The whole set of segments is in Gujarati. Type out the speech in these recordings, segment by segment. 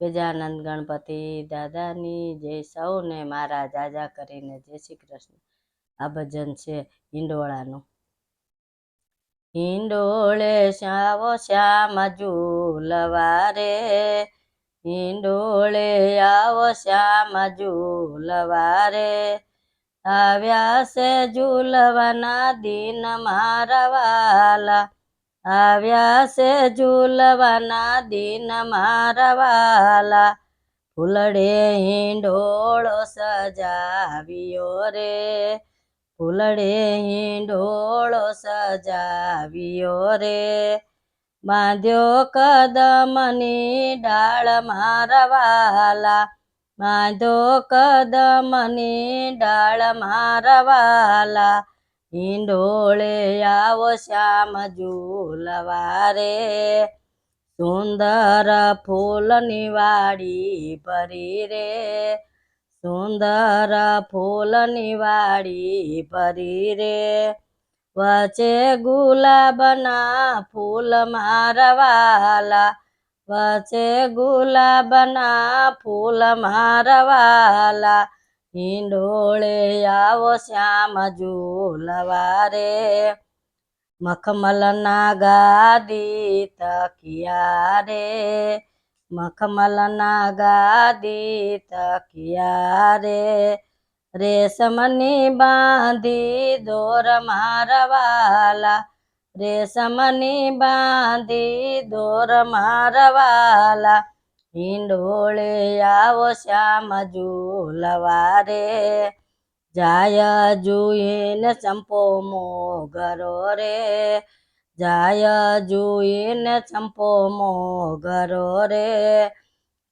ગજાનંદ ગણપતિ દાદાની જય સૌને મારા જાજા કરીને જય શ્રી કૃષ્ણ. આ ભજન છે હિંડોળાનું. હિંડોળે શ્યાવો શ્યામ ઝૂલવા રે હિંડોળે આવો શ્યામ ઝૂલવા રે આવ્યા છે ઝૂલવાના દિન મારા વાલા. આવ્યા છે ઝૂલવાના દિન મારા વાલા. ફૂલડે હિંડોળો સજાવ્યો રે. ફૂલડે હિંડોળો સજાવ્યો રે. બાંધ્યો કદમની ડાળ મારા વાલા. બાંધ્યો કદમની ડાળ મારા હિંડોળે આવો શ્યામ ઝૂલવા રે સુંદર ફૂલની વાડી પરી રે. સુંદર ફૂલની વાડી પરી રે. વચ્ચે ગુલાબના ફૂલ મારવાલા. વચ્ચે ગુલાબના ફૂલ મારા વાલા હિંડોળે આવો શ્યામ ઝૂલવા રે મખમલના ગાદી તકિયા રે મખમલના ગાદી તકિયા રે રેશમની બાંધી દોર મારવાલા. રેશમની બાંધી દોર મારા વાલા હિંડોળે આવો શ્યામ ઝૂલવા રે જાય જુઈને ચંપો મોગરો રે. જાય જુઈને ચંપો મોગરો રે.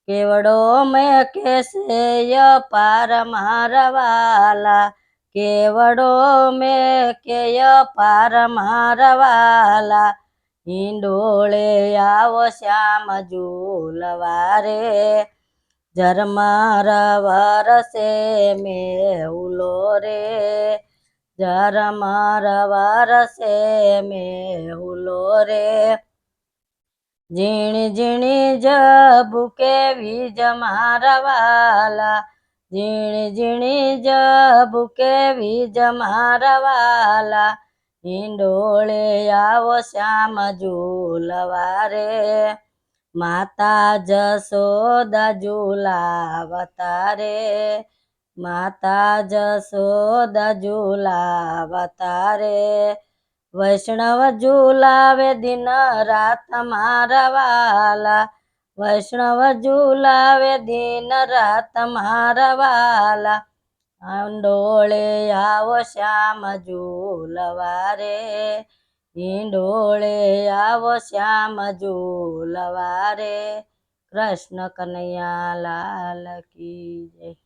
કેવડો મેં કેસે પાર મારવાલા. કેવડો મેં કેય પાર મારા વાલા હિંડોળે આવો શ્યામ ઝૂલવા રે ઝરમર વરસે મેહુલો રે. ઝરમર વરસે મેહુલો રે. ઝીણી ઝીણી જબુકે વીજ મારા વાલા, ઝીણી ઝીણી જબુકે વીજ મારા વાલા હિંડોળે આવો શ્યામ ઝૂલવા રે માતા જશોદા ઝૂલાવતા રે માતા જશોદા ઝૂલાવતા રે વૈષ્ણવ ઝૂલાવે દિન રાત મારા વાલા. વૈષ્ણવ ઝૂલાવે દિન રાત મારા વાલા. હિંડોળે આવો શ્યામ ઝૂલવા રે હિંડોળે આવો શ્યામ ઝૂલવા રે કૃષ્ણ કનૈયા લાલ કી જય.